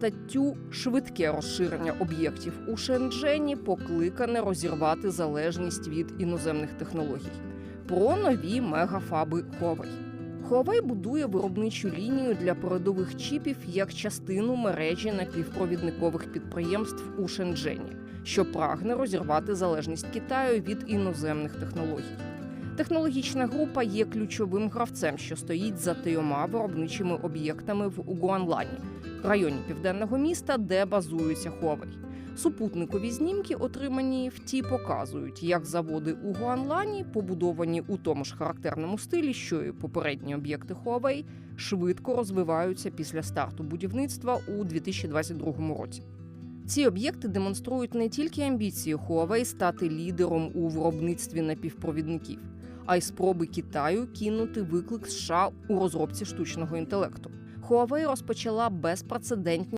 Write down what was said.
статтю Швидке розширення об'єктів у Шенджені покликане розірвати залежність від іноземних технологій. Про нові мегафаби Huawei. Huawei будує виробничу лінію для передових чіпів як частину мережі напівпровідникових підприємств у Шенджені, що прагне розірвати залежність Китаю від іноземних технологій. Технологічна група є ключовим гравцем, що стоїть за трьома виробничими об'єктами в Угуанлані, районі південного міста, де базується Huawei. Супутникові знімки, отримані в ті, показують, як заводи у Гуанлані, побудовані у тому ж характерному стилі, що і попередні об'єкти Huawei, швидко розвиваються після старту будівництва у 2022 році. Ці об'єкти демонструють не тільки амбіції Huawei стати лідером у виробництві напівпровідників, а й спроби Китаю кинути виклик США у розробці штучного інтелекту. Huawei розпочала безпрецедентні